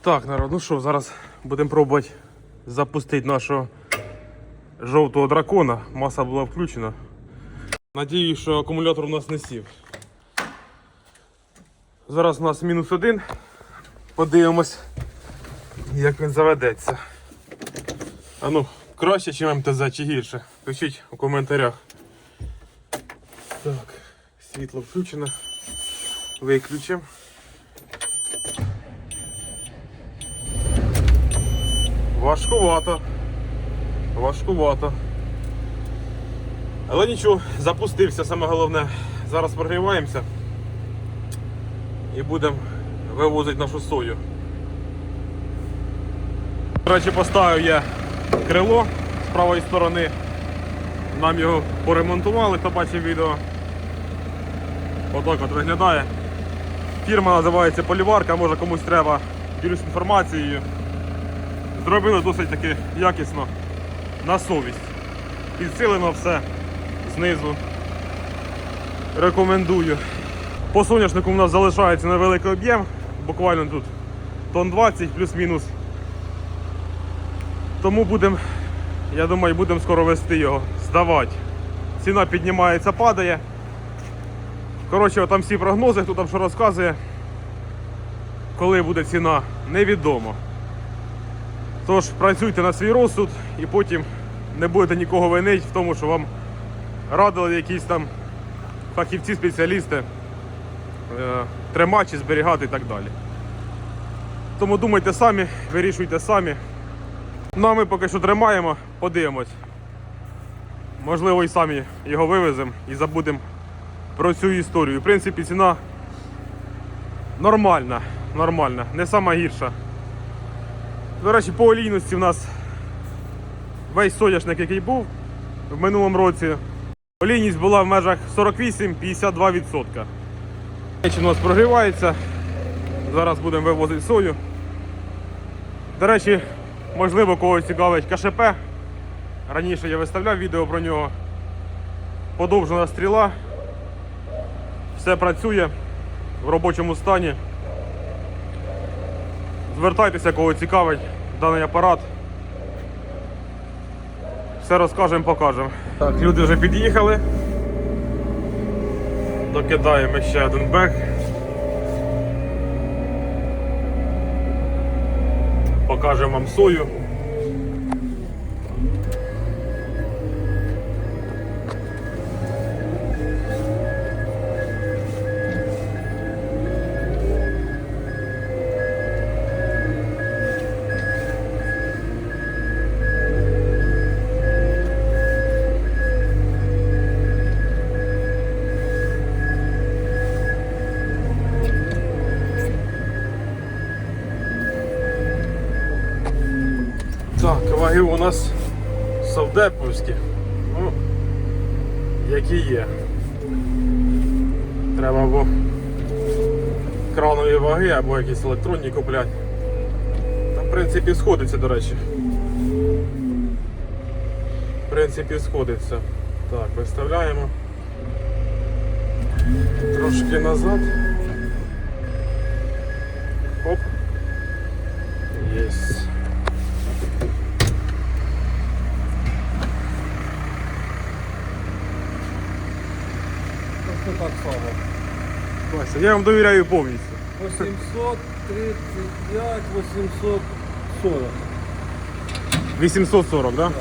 Так, народ, ну що, зараз будемо пробувати запустити нашого жовтого дракона. Маса була включена. Надіюсь, що акумулятор у нас не сів. Зараз у нас мінус один. Подивимось, як він заведеться. А ну, краще, ніж МТЗ чи гірше. Пишіть у коментарях. Так, світло включено. Виключимо. Важкувато. Важкувато. Але нічого, запустився, саме головне. Зараз прогріваємося і будемо вивозити нашу сою. До речі, поставив я крило з правої сторони. Нам його поремонтували, хто бачив відео. Отак от виглядає. Фірма називається Поліварка, може комусь треба ділюсь інформацією. Зробили досить таки якісно на совість. Підсилено все знизу. Рекомендую. По соняшнику у нас залишається невеликий об'єм, буквально тут тон 20 плюс-мінус. Тому будемо, я думаю, будемо скоро вести його, здавати. Ціна піднімається, падає. Коротше, там всі прогнози, хто там що розказує. Коли буде ціна, невідомо. Тож працюйте на свій розсуд і потім не будете нікого винити в тому, що вам радили якісь там фахівці, спеціалісти, е, тримачі, зберігати і так далі. Тому думайте самі, вирішуйте самі. Ну а ми поки що тримаємо, подивимось. Можливо, і самі його вивеземо і забудемо про цю історію. В принципі, ціна нормальна, нормальна, не сама гірша. До речі, по олійності в нас весь соняшник, який був в минулому році, олійність була в межах 48-52%. Речі у нас прогрівається. Зараз будемо вивозити сою. До речі, можливо, когось цікавить КШП. Раніше я виставляв відео про нього. Подовжена стріла. Все працює в робочому стані. Звертайтеся, кого цікавить даний апарат. Все розкажемо, покажемо. Так, люди вже під'їхали. Докидаємо ще один бек. Покажемо вам сою. Совдеповські. Ну, які є. Треба або кранові ваги, або якісь електронні купляти. Та в принципі сходиться, до речі. В принципі, сходиться. Так, виставляємо. Трошки назад. Я вам довіряю повністю. 835, 840. 840, да? Все.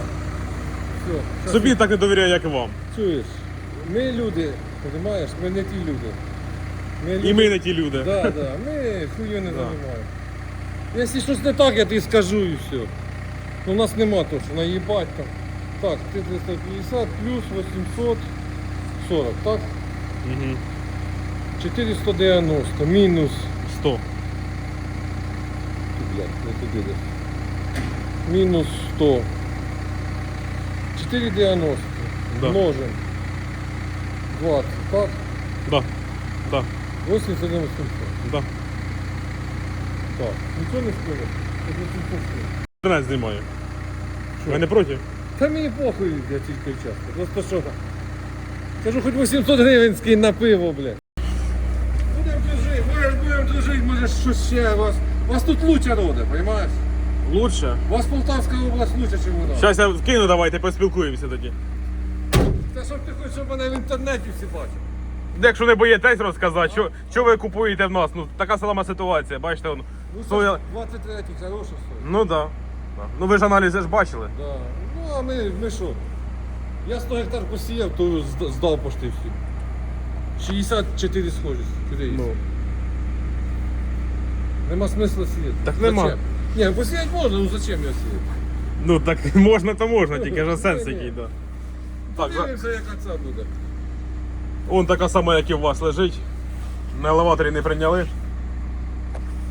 Собі так не довіряю, як і вам. Чуєш? Ми люди, розумієш, ми не ті люди. І ми не ті люди. Да, да, ми хую не займаємо. Якщо щось не так, я тобі скажу і все. Ну, у нас нема того, що наїбать там. Так, 350 плюс 840, так? Угу. 490 мінус 100. Блядь, не туди десь. Мінус 100. 4,90. Да. Множим. 20. Так? Да. Да. 87 800. Да. Так. Нічого не скажу. Інтернет знімаю. Ви не проти? Та мені похуй, я тільки часто. Просто що. Кажу, хоч 800 гривень скинь на пиво, блядь. Щось ще вас У вас тут лучше роде, розумієш? Лучше. У вас Полтавська область лучше, ніж у нас. Зараз я скину, давайте поспілкуємося тоді. Та щоб ти хочеш, щоб мене в інтернеті всі бачили. Якщо не боїтесь розказати, що, що ви купуєте в нас? Ну така сама ситуація, бачите, он, Ну, соя. 23 хороша соя. Ну так. Да. Да. Ну ви ж аналізи ж бачили. Да. Ну, а ми, ми що? Я 100 гектар посіяв, то зда- здав пошти всі. 64 схожість. Куди їх? Ну. Нема смисла сіяти. Так нема. Зачем? Ні, посіяти можна, ну зачем я сіяти? Ну так можна, то можна, тільки ж сенс Ні-ні. який, да. Так, за- Подивимося, яка це буде. он така сама, як і у вас лежить. На елеваторі не прийняли.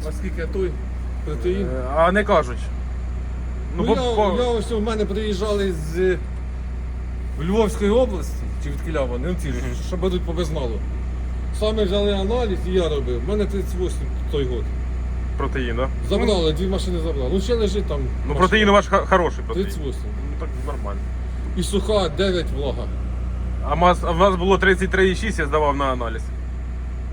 А скільки той протеїн? Е, А не кажуть. Ну, бо- я, бо- я ось у мене приїжджали з е, Львовської області, чи від Киля вони, ну ці ж, що беруть по безналу. Саме взяли аналіз і я робив. У мене 38 той год. Протеїн, да? Забрали, дві машини забрали. Ну ще лежить там. Ну машина. протеїн у вас хороший протеїн. 38. Ну так нормально. І суха 9 влага. А у вас, а в нас було 33,6, я здавав на аналіз.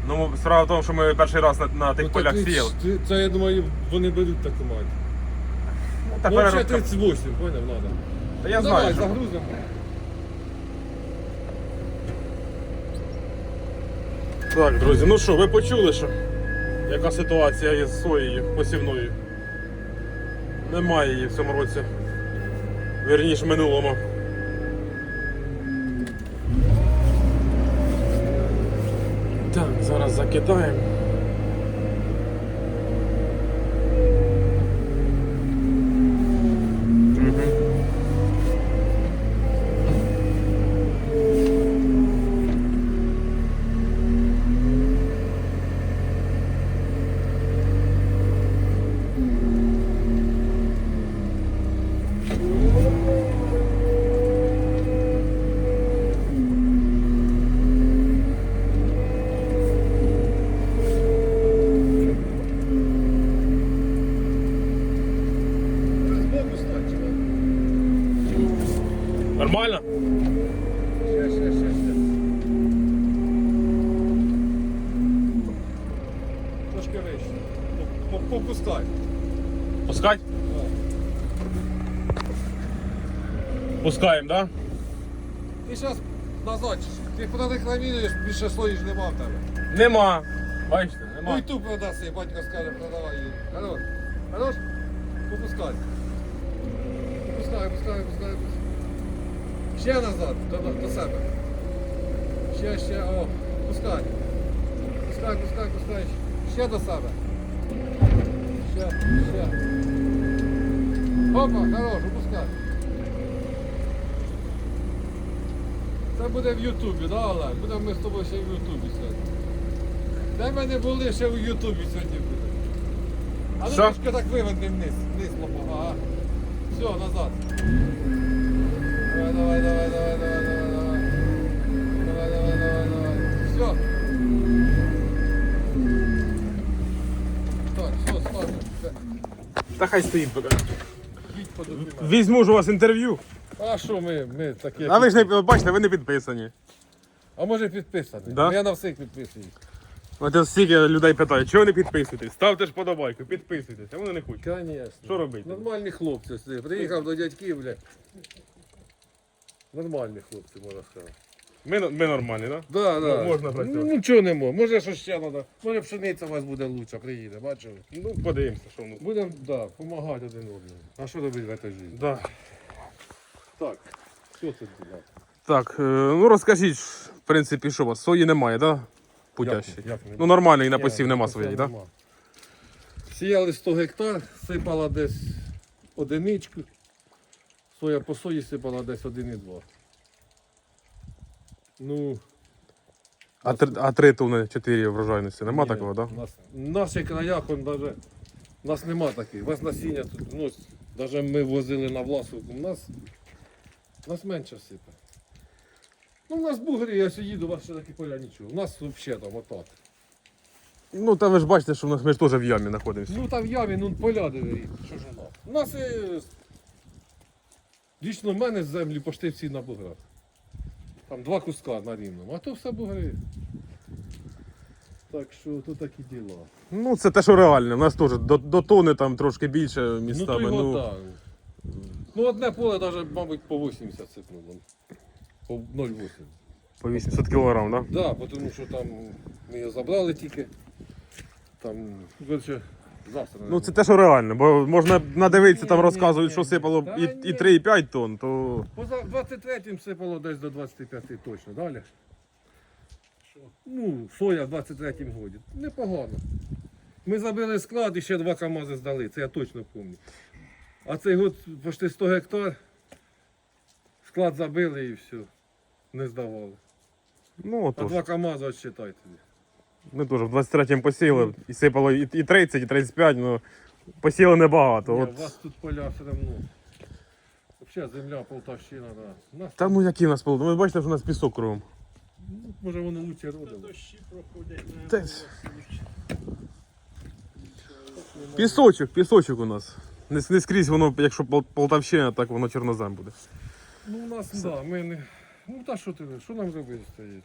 Ну, справа в тому, що ми перший раз на, на тих Ну, полях так, сіяли. ти- Це я думаю, вони беруть таку мають. Ну, Ну, тепер ще 38, поняв, надо. Та я Ну, знаю. Давай, що- загрузимо. Так, друзі, ну що, ви почули, що яка ситуація із соєю посівною? Немає її в цьому році. Вірніше в минулому. Так, зараз закидаємо. Нормально? Ще, ще, ще, ще. Трошки вище. По- по- Попускай. Пускать? Пускаємо, так? Да? Ти зараз назад, ти продекламіруєш, більше слоїш нема в тебе. Нема. Бачите, Ну нема. і ту продаси, батько скаже, продавай її. Хорош. Хорош? Попускай. Попускай, пускай, пускай. Ще назад, до, до, до себе. Ще, ще, о, пускай. Пускай, пускай, пускай. Ще до себе. Ще, ще. Опа, хорош, опускай. Це буде в Ютубі, да, Олег? Будемо ми з тобою ще в Ютубі сьогодні. Де ми не були ще в Ютубі сьогодні буде. А ну Що? трошки так виведни вниз, вниз лопа, ага. Все, назад. Давай, давай, давай, давай, давай, давай, давай. Давай, давай, давай, давай. Все. Так, все, ставлю. Все. Та хай стоїть поки. Їдь по документам. Візьму ж у вас інтерв'ю. А що ми, ми такі? А ви ж не бачите, ви не підписані. А може підписаний? Да? Я на всіх підписую. От стільки людей питають, чого не підписуєтесь? Ставте ж подобайку, підписуйтесь, а вони не хочуть. Конечно. Що робити? Нормальні хлопці. Приїхав до дядьків, бля. Нормальні хлопці, можна сказати. Ми, ми нормальні, так? Да, да. Можна працювати. Ну, нічого не може. Може, що ще треба. Може, пшениця у вас буде лучше, приїде, бачили? Ну, подивимося, що воно. Будемо, да, допомагати один одному. А що робити в цій житті? Да. Так. Що це буде? Так, е, ну розкажіть, в принципі, що у вас? Сої немає, так? Да? Путящі. Як- як нема? Ну нормальної на посів нема своєї, так? Сіяли 100 гектар, сипала десь одиничку. Соя по сої сипала десь 1,2. Ну, А, три- а три тонни 4 врожайності, нема Ні, такого, так? у Нас, в наших краях он даже, у нас нема таких. У насіння тут, ну, навіть ми возили на Власовку, у нас, у нас менше сипе. Ну, у нас бугри, я сьогодні їду, у вас ще такі поля нічого. У нас взагалі там отак. Ну та ви ж бачите, що в нас ми ж теж в ямі знаходимося. Ну там в ямі, ну поля диви, що ж у нас. У нас е, лічно в мене з землі пошти всі на буграх. Там два куска на рівному, а то все бугри. Так що то такі діла. Ну, це те, що реально. У нас теж до, до тони там трошки більше Ну то його Ну, так. Ну одне поле навіть, мабуть, по 80 сипнуло. По 0,8. по 800 кг, да? Да, тому що там ми його забрали тільки. Там, коротше, завтра. Ну це те, що реально, бо можна надивитися, там розказують, ні, що ні. сипало Та і, і 3,5 тонн, то Поза 23-м сипало десь до 25 точно. Далі. Ну, соя в 23-м годі. Непогано. Ми забили склад і ще два КАМАЗи здали, це я точно пам'ятаю. А цей год почти 100 гектар. Склад забили і все. Не здавали. ну А отож. два КАМАЗи тоді. Ми теж в 23-му посіяли і сипало і, і 30, і 35, ну посіяли небагато. Ні, От. У вас тут поля все одно. Взагалі земля, Полтавщина, да. У нас, Та ну які в нас поле? Ви бачите, що у нас пісок кругом. ну, може воно лучше родило. Дощі проходять на Та. Пісочок, пісочок у нас. Не, не скрізь воно, якщо Пол- Полтавщина, так воно чорнозем буде. Ну у нас, так, да, ми не. Ну та що ти, що нам робити стоїть?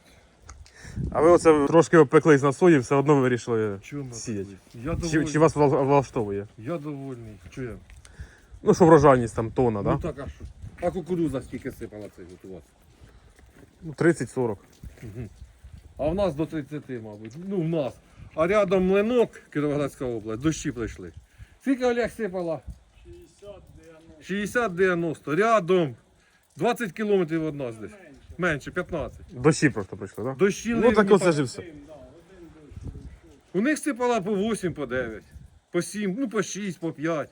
А ви оце трошки опеклись на сої, все одно вирішили. Чому Я Чи, довольний. чи вас вла- влаштовує? Я довольний. Чого я? Ну, що врожайність там тона, Ну да? так, а що? А кукуруза скільки сипала цей от у вас? Ну, 30-40. А в нас до 30, мабуть. Ну, в нас. А рядом млинок, Кіровоградська область, дощі прийшли. Скільки Олег сипала? 60-90. Рядом. 20 кілометрів від нас десь. Менше, 15. Дощі просто прийшли, так? Да? Дощі Ну так оце ж і все. У них сипала по 8, по 9, по 7, ну по 6, по 5.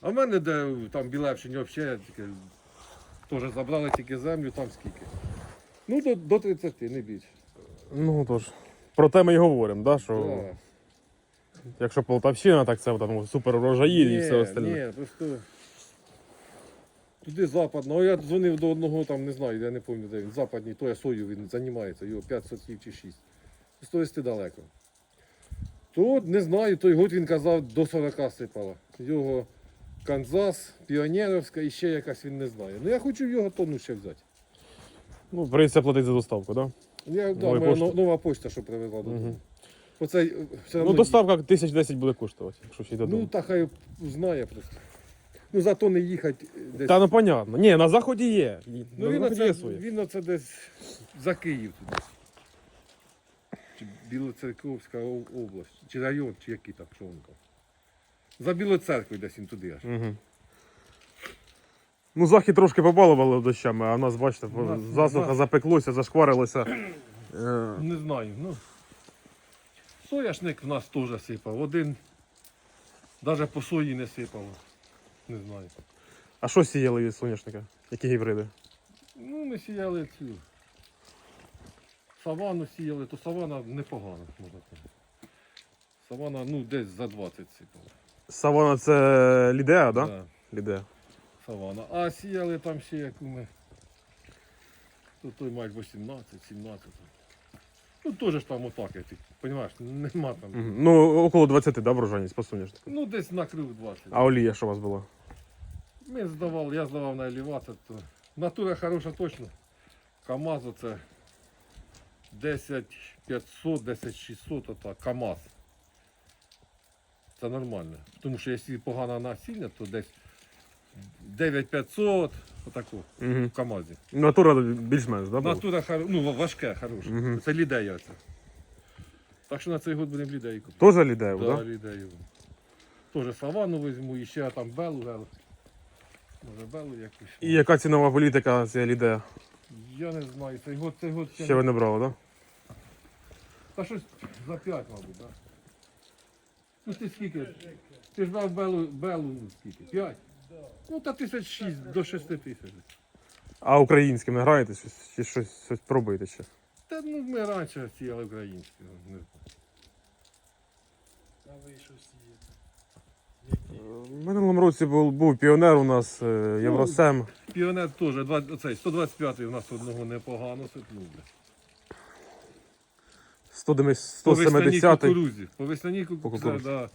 А в мене де там Білевщині взагалі тільки теж забрали тільки землю, там скільки. Ну до, до 30, не більше. Ну тож. Про те ми і говоримо, да? що Да. якщо Полтавщина, так це там супер врожаї і все остальне. Ні, просто туди западно. Я дзвонив до одного, там не знаю, я не пам'ятаю, де він западній, то я сою він займається, його 5 сотів чи 6. Стоїсти далеко. То не знаю, той год він казав до 40 сипала. Його Канзас, Піонерівська і ще якась він не знає. Ну я хочу його тонну ще взяти. Ну, прийдеться платити за доставку, так? Да? Я, да, моя пошти? но- нова почта, що привезла додому. Мгм. Оце, е, все Ну, доставка тисяч 10 буде коштувати, якщо ще й Ну, та хай знає просто. Ну зато не їхати десь. Та ну понятно. Ні, на заході є. Ну, на він, заході оце, є своє. він оце десь за Київ туди. Чи Білоцерковська об- область, чи район, чи який там, там. За Білою церквою десь він туди аж. Угу. Ну, захід трошки побалували дощами, а в нас, бачите, У нас- засуха у нас- запеклося, зашкварилося. Е, Не знаю. Ну, соняшник в нас теж сипав. Один навіть по сої не сипало. Не знаю. А що сіяли від соняшника? Які гібриди? Ну, ми сіяли цю. Савану сіяли, то савана непогана, можна сказати. Савана, ну, десь за 20 сипала. Савана це Лідеа, так? Да? Да. Лідеа. Савана. А сіяли там ще яку ми. То той мать 18, 17. Ну теж ж там отак, ти розумієш, нема там. Мгм. Ну, около 20, да, врожайність по соняшнику. Ну десь накрив 20. А олія що у вас була? Ми здавали, я здавав на елеватор, то натура хороша точно. КАМАЗ це 10 500, 10 600, отак, КАМАЗ. Це нормально. Тому що якщо погане насіння, то десь 9500, отако, Угу. в КАМАЗі. Натура більш-менш, да? була? Натура хоро... ну, важке, хороше. Мгм. Це лідея це. Так що на цей год будемо лідеї купити. Тоже Лідеа, Да, да? лідею. Тоже савану візьму, і ще там белу, белу. Може белу якусь. І яка цінова політика цієї Лідеа? Я не знаю, цей год, цей год ще, Ще ви не... не брали, так? Та щось за 5, мабуть, так? Ну ти скільки? Ти ж брав белу, белу ну, скільки? 5? Ну та тисяч шість до 6 тисяч. А українськими граєте щось, чи щось, щось пробуєте ще? Та ну ми раніше сіяли українські. ну, не знаю. А ви що сієте? В минулому році був, був піонер у нас е, Євросем. Піонер теж, два- оцей, 125 у нас одного непогано сипнув. бля. 170 По весняній 170 кукурузі. По весняній По кукурузі, кукурудзі. да.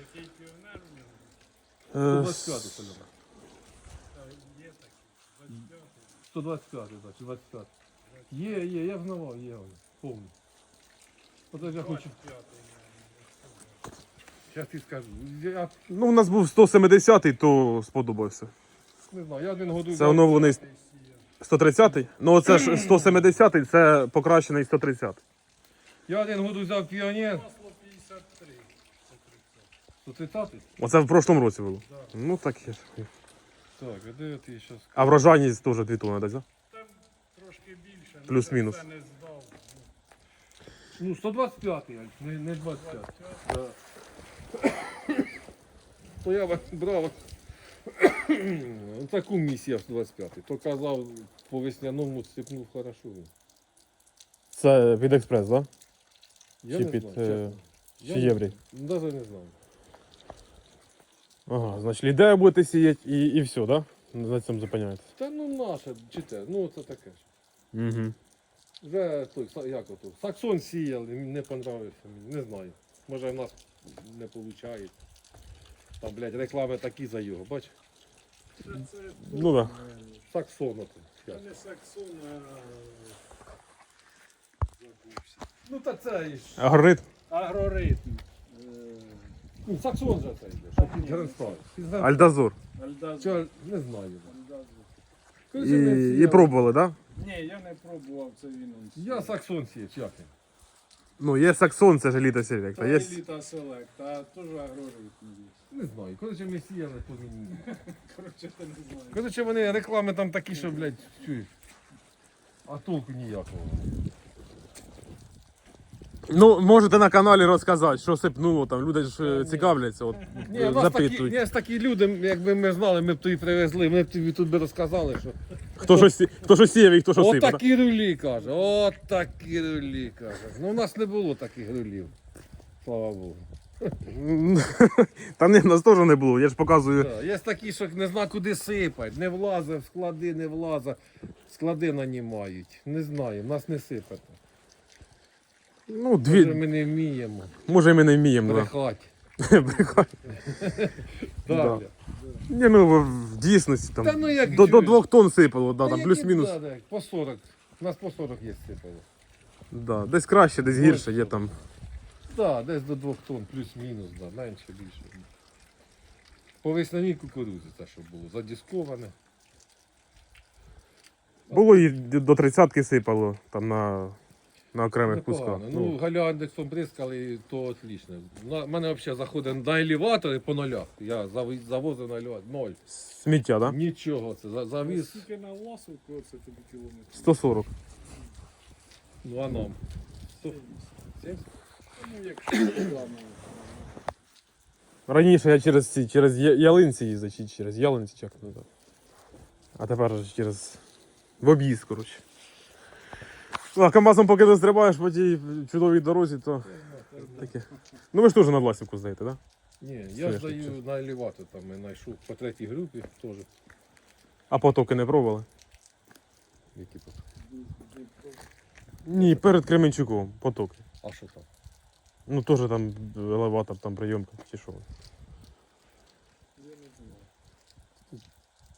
Який піонер у нього? Е, 125 Соляна. Та Є такий. 25 125, так, чи 25. Є, є, я знавав, є, вони, повний. От я хочу. Зараз ти скажу. Я Ну, у нас був 170-й, то сподобався. не знаю, я один году. Це оновлений 130-й. Ну, оце ж 170-й, це покращений 130-й. Я один году взяв піонер. Масло 53. 130 Оце в прошлому році було. Ну так є. Так, а де ти зараз? А врожайність теж 2 тонни десь, да? Там трошки більше. ну, Плюс-мінус. Це не здав. Ну, 125, Аль, не, не 25. Да. То я брав таку місію 125. То казав по весняному сипнув хорошо. Це від експрес, так? Я Чи не під, знаю, е, чесно. Чи Я єврей? Навіть не знаю. Ага, значить, лідею будете сіяти і, і все, так? Да? На цьому зупиняєтесь. Та ну наше, чи те, ну це таке ж. Угу. Вже той, са- як ото, саксон сіяли, не понравився мені, не знаю. Може в нас не виходить. Там, блядь, реклами такі за його, бач? Це, це, Ну да. Саксон ото. це не саксон, а забувся. Ну та це і ж. Агрорит. Агроритм. Е, Ну, саксон же це йде, що під Гренстал. Альдазор. Альдазор. Чи, не знаю. Альдазор. І, і пробували, так? Да? Ні, я не пробував це він. он Я саксон сіяв, чи як він? Ну, є саксон, це ж еліта селекта. Та Є... еліта селекта, а теж агроритм є. Не знаю. Коротше, ми сіяли по мені. Коротше, ти не знаєш. Коротше, вони реклами там такі, що, блядь, чуєш. А толку ніякого. Ну, можете на каналі розказати, що сипнуло там. Люди ж е, цікавляться, от Ні, у нас такі, запитують. ні, такі люди, якби ми знали, ми б тобі привезли, ми б тобі тут би розказали, що Хто що, сі... хто що сіяв і хто що От сипе. такі рулі, каже. От такі рулі, каже. Ну у нас не було таких рулів. Слава Богу. Та ні, нас теж не було. Я ж показую. Да. Є такі, що не зна куди сипать. Не влазить в склади, не влазить. Склади нанімають. Не знаю, нас не сипать. Ну, дві... Може, ми не вміємо Може ми не вміємо. Да. брехати. Брехати. Далі. Ні, ну в, дійсності там Та ну, як до, до чуєш? двох тонн сипало, да, Та там які, плюс-мінус. да, да, По 40. У нас по 40 є сипало. Да. Десь краще, десь гірше, є там. Так, да, десь до 2 тонн, плюс-мінус, да, менше більше. По весняній кукурузі те, що було, задісковане. Було і до тридцятки сипало там на, на окремих кусках. Непогано. Ну, галіандексом бризкали, то отлично. У мене взагалі заходить на елеватори по нулях. Я завозив на елеватор. Ноль. Сміття, так? Да? Нічого. Це за- завіз. Скільки на ласовку, це тобі кілометрів? 140. Ну а нам. Сто- Ну, якщо рекламу. Раніше я через ці через Я- ялинці їздив, чи через ялинці чи як воно там. А тепер через в об'їзд, коротше. А КамАЗом поки не стрибаєш по тій чудовій дорозі, то таке. Ну ви ж теж на власівку здаєте, так? Да? Ні, я ж на елеватор, там я знайшов по третій групі теж. А потоки не пробували? Які тут. Ні, перед Кременчуком потоки. А що там? Ну теж там елеватор, там прийомка чи що.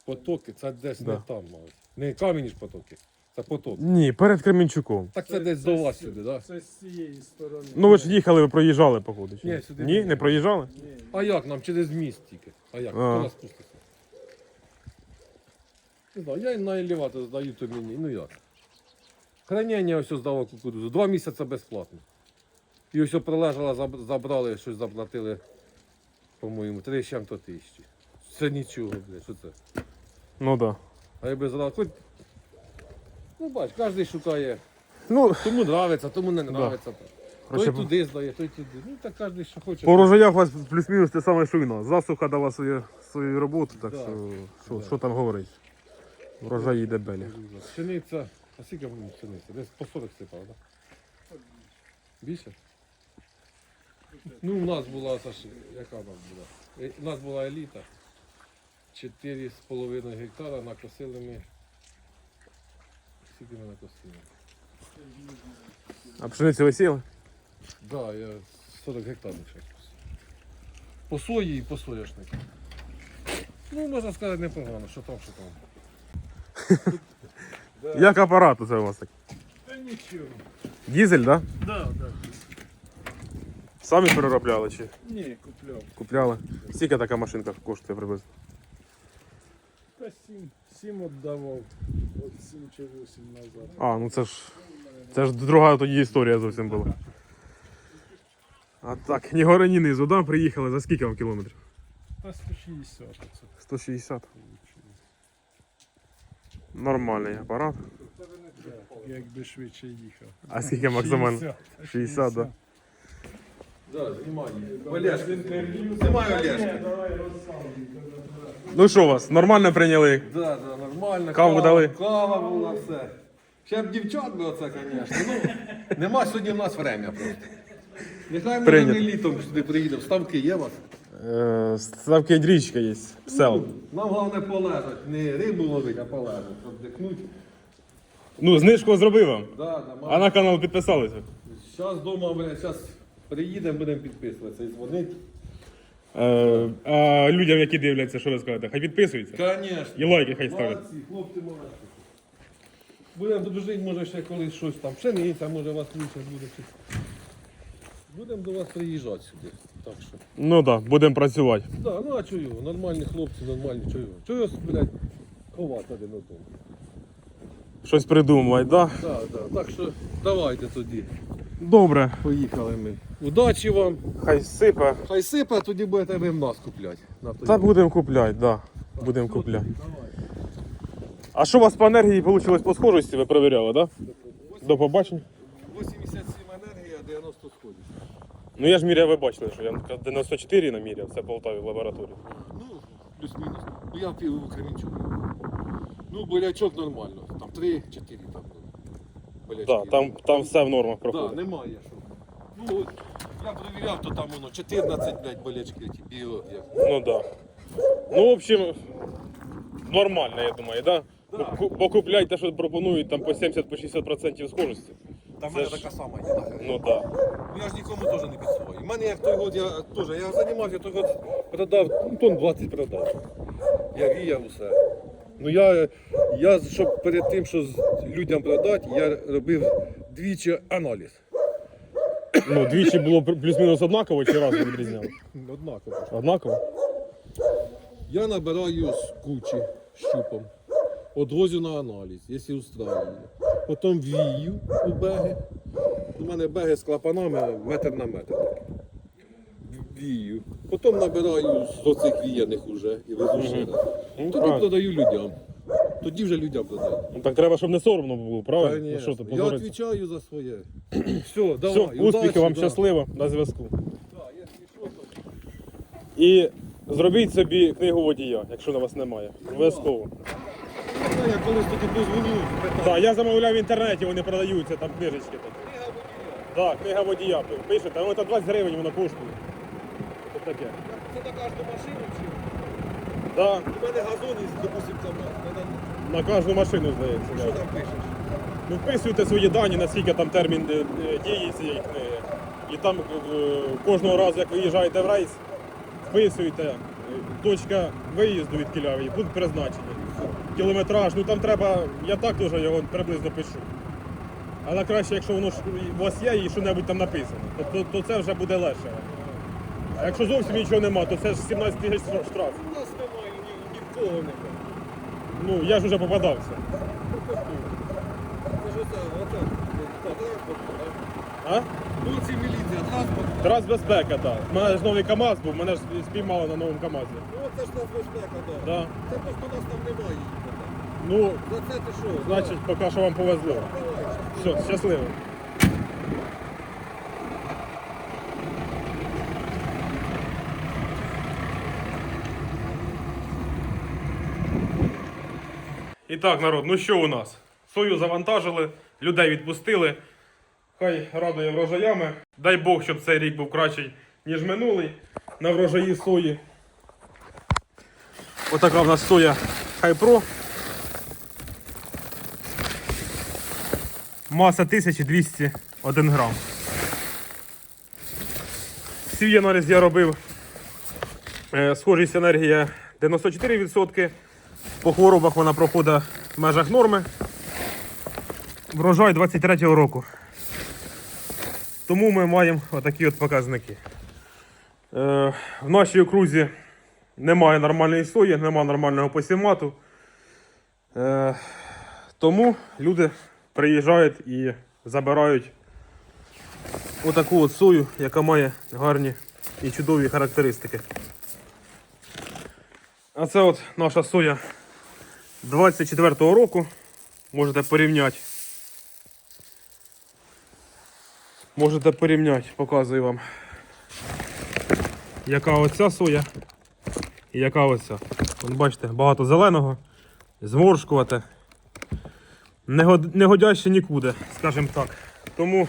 Потоки, це десь Да. не там мабуть. Не камені ж потоки. Це поток. Ні, перед Кременчуком. Так це, десь до вас сюди, так? Це з цієї сторони. Ну ви ж їхали, ви проїжджали, походу. чи Ні, сюди Ні, не не проїжджали? Ні, А як нам через міст тільки? А як? А. Хто нас пуститься? Не знаю, я на елеватор здаю, то мені. Ну як? Хранення ось здавав кукурудзу. Два місяці безплатно. І ось прилежала, заб- забрали, щось заплатили, по-моєму, три з чим-то тисячі. Це нічого, блядь, що це? Ну так. Да. А я би зразу, хоч. Ну бач, кожен шукає. Ну, Тому нравиться, тому не нравиться. Той коротше, туди здає, той туди. Ну так кожен що хоче. по урожаях у вас плюс-мінус те саме, що і нас. Засуха дала свою, свою роботу, так Да. що, що, Да. що там говорить. Врожай йде белі. Пшениця, а скільки мені пшениця? Десь по 40 сипав, так? Більше? Ну, у нас була, Саш, яка у нас була? Е, У нас була еліта. 4,5 гектара накосили ми. Скільки ми накосили? А пшеницю ви сіли? Так, да, я 40 гектарів ще косив. По сої і по соняшнику. Ну, можна сказати, непогано, що там, що там. Як апарат у це у вас так? Та нічого. Дізель, так? Да? Да, да. Самі переробляли чи Ні, купляв. купляли? Скільки така машинка коштує приблизно? Та сім, сім віддавав. От сім чи вісім назад. А, ну це ж. Це ж друга тоді історія зовсім була. А так, ні гори, ні низу, да? Приїхали. За скільки вам кілометрів? Та 160 оце. 160. Нормальний апарат. Якби швидше їхав. А скільки максимально? 60. 60, да. Да, знімай. Ну що вас, нормально прийняли? Да, да, нормально. Каву кава, дали? Кава була, все. Ще б дівчат би оце, звісно. Ну, нема сьогодні в нас время просто. Нехай може Прийнято. ми літом сюди приїдемо. Ставки є у вас? Е, ставки річка є. Псел. Нам головне полежать. Не рибу ловити, а полежать. Віддихнуть. Ну, знижку зробив вам. Да, да, А на канал підписалися. Зараз вдома, блядь, зараз приїдемо, будемо підписуватися і дзвонити. Е, а людям, які дивляться, що ви скажете, хай підписуються. Звісно. І лайки хай ставлять. Молодці, хлопці молодці. Будемо дружити, може ще колись щось там. Пшениця, може у вас лучше буде. Будемо до вас приїжджати сюди. Так що. Ну так, да, будемо працювати. Да, ну а чую, нормальні хлопці, нормальні, чую. Чую, блядь, ховати один одного. Щось придумувати, да? Да, да. Так що давайте тоді. Добре. Поїхали ми. Удачі вам. Хай сипе. Хай сипе, тоді будете ви в нас купляти. На Та будемо купляти, да. Будемо купляти. А що у вас по енергії вийшло по схожості, ви перевіряли, так? Да? До побачення. 87 енергія, 90 сходів. Ну я ж міряв, ви бачили, що я 94 наміряв, це Полтаві в лабораторії. Ну, плюс-мінус. Ну я пів у Кремінчуку. Ну, болячок нормально. Там 3-4 там. Так, да, там, там все в нормах Да, немає що. Ну, от, я перевіряв, то там воно 14, блядь, болячки, ті біо. як. Ну. Да. Ну, в общем, нормально, я думаю, да? Да. Бо купляють те, що пропонують там по 70-60% схожості. Там в мене ж- така сама є. нахер. Ну. Да. Ну, Я ж нікому теж не підсуваю. У мене як той год, я теж, я займався, той год продав, ну, тонн 20 продав. Я віяв усе. Ну я, я, щоб перед тим, що з- людям продати, я робив двічі аналіз. Ну, двічі було плюс-мінус однаково чи разом відрізняли? Однаково. Однаково? Я набираю з кучі щупом, одвозю на аналіз, якщо устраює. Потім вію у беги. У мене беги з клапанами метр на метр. Вію. Потім набираю з оцих віяних уже і везу ще. Ну, Тоді продаю людям. Тоді вже людям продаю. Ну, так треба, щоб не соромно було, правильно? Ну, що ти Я позориться? відповідаю за своє. Все, давай. Все, успіхів удачі, вам да. щасливо, на зв'язку. Да, якщо що, то- І зробіть собі книгу водія, якщо на вас немає. Обов'язково. Ну, Я колись тоді дозвоню. Так, я замовляв в інтернеті, вони продаються, там книжечки. Там. Книга водія. Так, книга водія. Пишете, а це 20 гривень воно коштує. Це таке. Це на кожну машину чи? Да, У мене газон із, допустим, там на, на, на кожну машину здається. що там пишеш? Ну, вписуйте свої дані, наскільки там термін е, дії цієї книги. І там е, кожного разу, як виїжджаєте в рейс, вписуйте е, точка виїзду від кіляві, пункт призначення. Кілометраж, ну там треба, я так теж його приблизно пишу. Але краще, якщо воно ж у вас є і що-небудь там написано, то, то, то це вже буде легше. А якщо зовсім нічого нема, то це ж 17 тисяч штраф. У нас немає ні, ні в кого немає. Ну, я ж вже попадався. Це ж оце, оце, транспорт. А? Ну ці міліція, транспорт. Трансбезпека, так. У мене ж новий КАМАЗ був, мене ж спіймали на новому КАМАЗі. Ну оце ж безпека, так. Да. Це просто у нас там немає Ну, За це ти що? значить, поки що вам повезло. Все, щасливо. І так, народ, ну що у нас? Сою завантажили, людей відпустили. Хай радує врожаями. Дай Бог, щоб цей рік був кращий, ніж минулий на врожаї сої. Отака в нас соя Хайпро. Маса 1201 грам. Свій аналіз я робив. Е, Схожість енергія 94%. По хворобах вона проходить в межах норми. Врожай 23-го року. Тому ми маємо отакі от показники. Е, в нашій окрузі немає нормальної сої, немає нормального посімату. Е, тому люди приїжджають і забирають отаку от сою, яка має гарні і чудові характеристики. А це от наша соя 24-го року. Можете порівняти. Можете порівняти, показую вам. Яка оця соя і яка оця. Вон бачите, багато зеленого, зморшкувати. Не, не годяще нікуди, скажімо так. Тому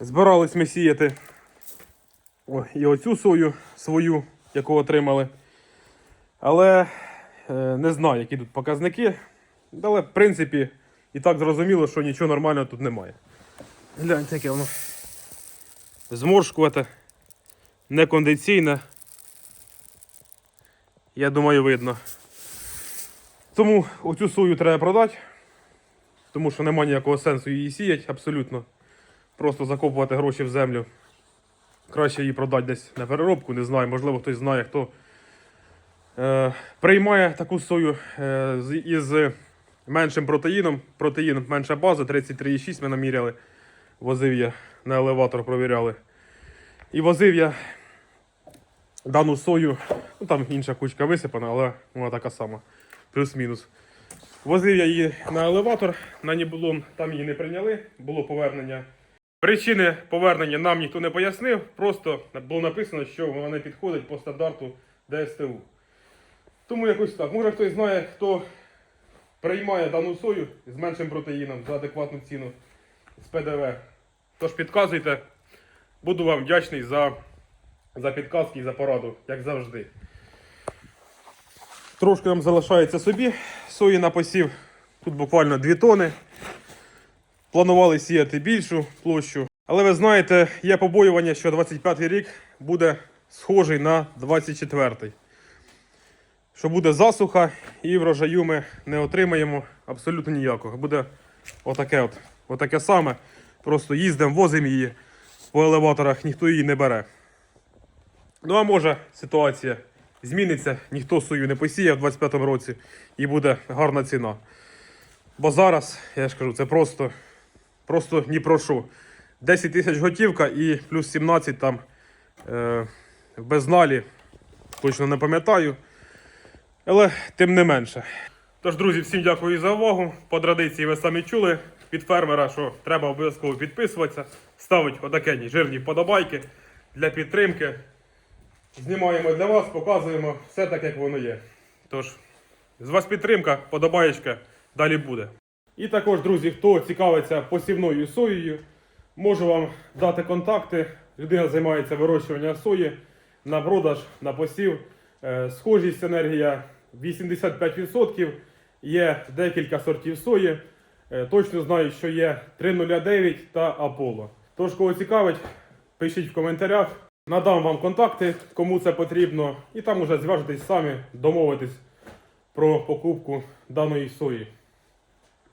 збирались ми сіяти о, і оцю сою свою, яку отримали. Але е, не знаю, які тут показники. Але, в принципі, і так зрозуміло, що нічого нормального тут немає. Гляньте, яке воно зморшкувате, некондиційне. Я думаю, видно. Тому оцю сою треба продати, тому що немає ніякого сенсу її сіяти абсолютно. Просто закопувати гроші в землю. Краще її продати десь на переробку, не знаю, можливо, хтось знає, хто приймає таку сою е, із меншим протеїном. Протеїн менша база, 33,6 ми наміряли. Возив я на елеватор, провіряли. І возив я дану сою, ну там інша кучка висипана, але вона така сама. Плюс-мінус. Возив я її на елеватор, на Нібулон, там її не прийняли, було повернення. Причини повернення нам ніхто не пояснив, просто було написано, що вона не підходить по стандарту ДСТУ. Тому якось так. Може хтось знає, хто приймає дану сою з меншим протеїном за адекватну ціну з ПДВ. Тож підказуйте. Буду вам вдячний за, за підказки і за пораду, як завжди. Трошки нам залишається собі сої на посів. Тут буквально 2 тони. Планували сіяти більшу площу. Але ви знаєте, є побоювання, що 25-й рік буде схожий на 24-й. Що буде засуха і врожаю ми не отримаємо абсолютно ніякого. Буде отаке от, отаке саме. Просто їздимо, возимо її по елеваторах, ніхто її не бере. Ну а може ситуація зміниться, ніхто сою не посіяв в 25-му році і буде гарна ціна. Бо зараз, я ж кажу, це просто, просто ні про що. 10 тисяч готівка і плюс 17 там е, в безналі. Точно не пам'ятаю. Але тим не менше. Тож, друзі, всім дякую за увагу. По традиції ви самі чули від фермера, що треба обов'язково підписуватися, ставити отакені жирні вподобайки для підтримки. Знімаємо для вас, показуємо все так, як воно є. Тож, з вас підтримка, подобаєчка, далі буде. І також, друзі, хто цікавиться посівною соєю, можу вам дати контакти. Людина займається вирощуванням сої на продаж, на посів. Е, Схожість енергія 85%. Є декілька сортів сої. Е, Точно знаю, що є 309 та Аполло. Тож, кого цікавить, пишіть в коментарях. Надам вам контакти, кому це потрібно, і там уже зв'яжетесь самі, домовитись про покупку даної сої.